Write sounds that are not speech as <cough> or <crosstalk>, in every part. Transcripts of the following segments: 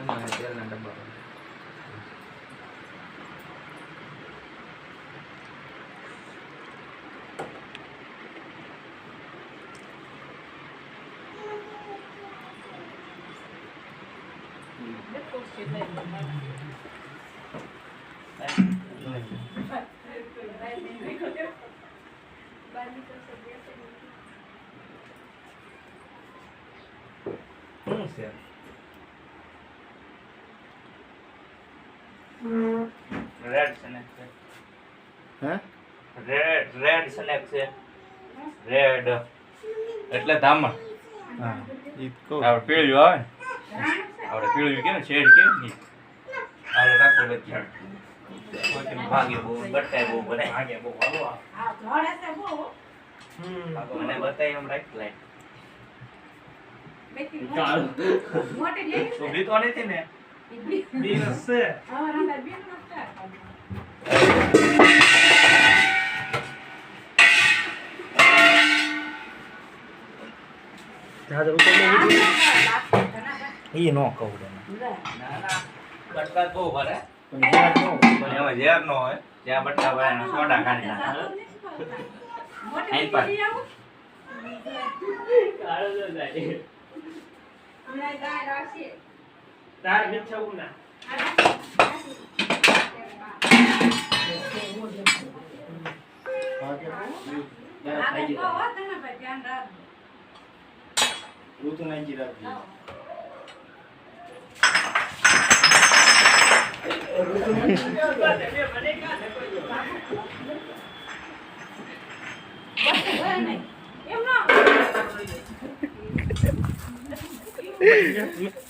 એમાં તેલના ડબ્બા પડે. શું છે રેડ સ્નેક છે. હે? રેડ રેડ સ્નેક છે. રેડ એટલે ધામણ. હા ઈ કહું. આપણે પીળ્યું આવે ને? આપણે પીળ્યું કે ને શેડ કે ને. આપણે રાખો બચ્ચા કોઈ ભાગે બહુ બટાય બહુ બને ભાગે બહુ. હાલો મને બતાય એમ રાખ તો ઊભી તો નથી ને? છે જાજો ઉતર ઈ નો કહું ના ના બટકા બહુ ભરે પણ યાર નો પણ એમાં ઝેર ન હોય જ્યાં બટકા ભરે એનો સોડા કાઢી નાખે આઈ પર. કાળો જાય હમણાં ગાય તો રાખજો બહુ પાગલ કહેતા નહીં પાછા આ તો કેવું જવાય જાય ઘેર હોય તો ઓલું નો.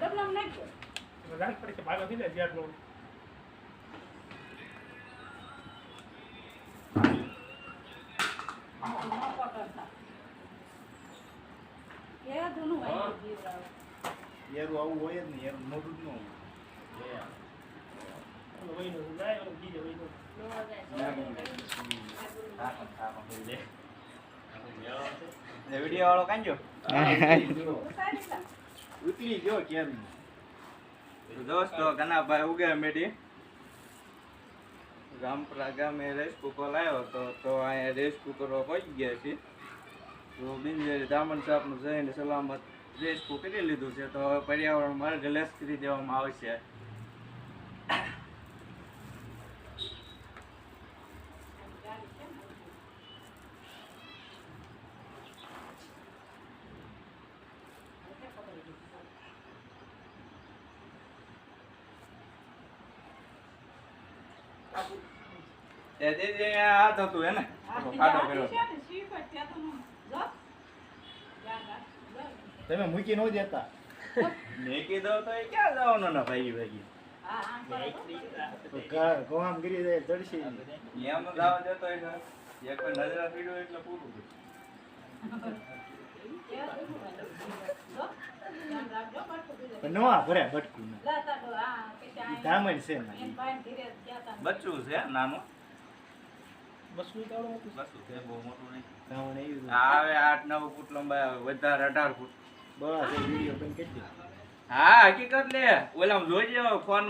બા નો શેર હોય રાખ પડી કે ભાગો થઈ જાય નો ઘેર આવું હોય જ નહીં એનું મોઢું જ ન હોય. વીડિયો વાળો કાંજો ઉતરી ગયો કેમ? દોસ્તો, કનાભાઈ ઉગે મેડી ગામપરા ગામે રેસ કુકર લાવ્યો હતો, તો અહીંયા રેસ કુકરો પહોંચી ગયા છે તો બિનજેરી દામણ સાહેબનું જઈને સલામત રેસ કરી લીધું છે. તો હવે પર્યાવરણ માર્ગ કરી દેવામાં આવશે. તે દીદી હાથ હતું હે ને કાઢો કર્યો તમે મૂકી ન દેતા. મેં કીધું તો એ ક્યાં જવાનો ના ભાઈ ભાઈ? તો. ગા- ગીરી જાય ચડશી. એમ જવા દેતો હોય એક નજરા પીડ્યો એટલે પૂરું <laughs> નવા ભર્યા બટકું ધામણ છે બચ્ચું છે નાનું? બસું તો મોટું બચ્ચું છે બહુ મોટું નહીં. ધામણ એવું આવે આઠ નવ ફૂટ લંબાઈ આવે વધારે અઢાર ફૂટ. બસ વીડિયો પણ કેટલી હા હકીકત લે. ઓલા જોઈ ફોન